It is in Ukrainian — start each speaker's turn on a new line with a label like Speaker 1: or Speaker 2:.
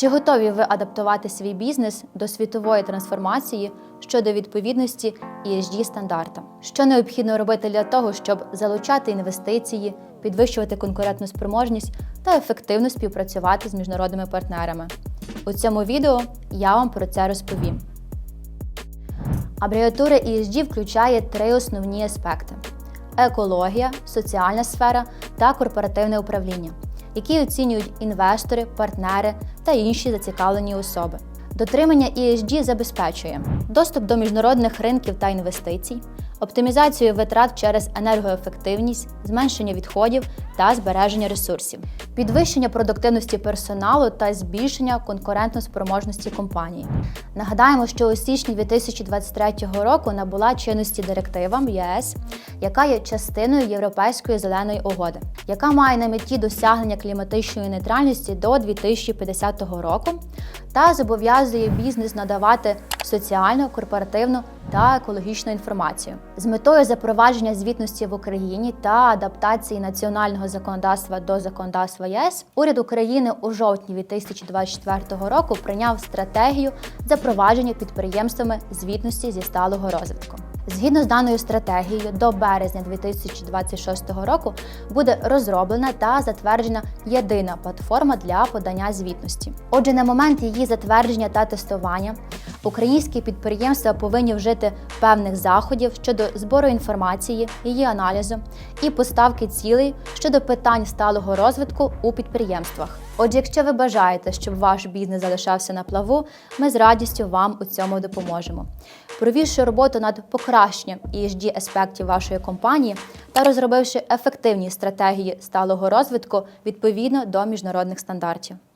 Speaker 1: Чи готові ви адаптувати свій бізнес до світової трансформації щодо відповідності ESG стандартам? Що необхідно робити для того, щоб залучати інвестиції, підвищувати конкурентну спроможність та ефективно співпрацювати з міжнародними партнерами? У цьому відео я вам про це розповім. Абревіатура ESG включає три основні аспекти: екологія, соціальна сфера та корпоративне управління, які оцінюють інвестори, партнери та інші зацікавлені особи. Дотримання ESG забезпечує доступ до міжнародних ринків та інвестицій, оптимізацію витрат через енергоефективність, зменшення відходів та збереження ресурсів, підвищення продуктивності персоналу та збільшення конкурентоспроможності компанії. Нагадаємо, що у січні 2023 року набула чинності директива ЄС, яка є частиною Європейської зеленої угоди, яка має на меті досягнення кліматичної нейтральності до 2050 року та зобов'язує бізнес надавати соціальну, корпоративну та екологічну інформацію з метою запровадження звітності в Україні та адаптації національного законодавства до законодавства ЄС. Уряд України у жовтні 2024 року прийняв стратегію запровадження підприємствами звітності зі сталого розвитку. Згідно з даною стратегією, до березня 2026 року буде розроблена та затверджена єдина платформа для подання звітності. Отже, на момент її затвердження та тестування українські підприємства повинні вжити певних заходів щодо збору інформації, її аналізу і поставки цілей щодо питань сталого розвитку у підприємствах. Отже, якщо ви бажаєте, щоб ваш бізнес залишався на плаву, ми з радістю вам у цьому допоможемо. Провівши роботу над покращенням ESG аспектів вашої компанії та розробивши ефективні стратегії сталого розвитку відповідно до міжнародних стандартів.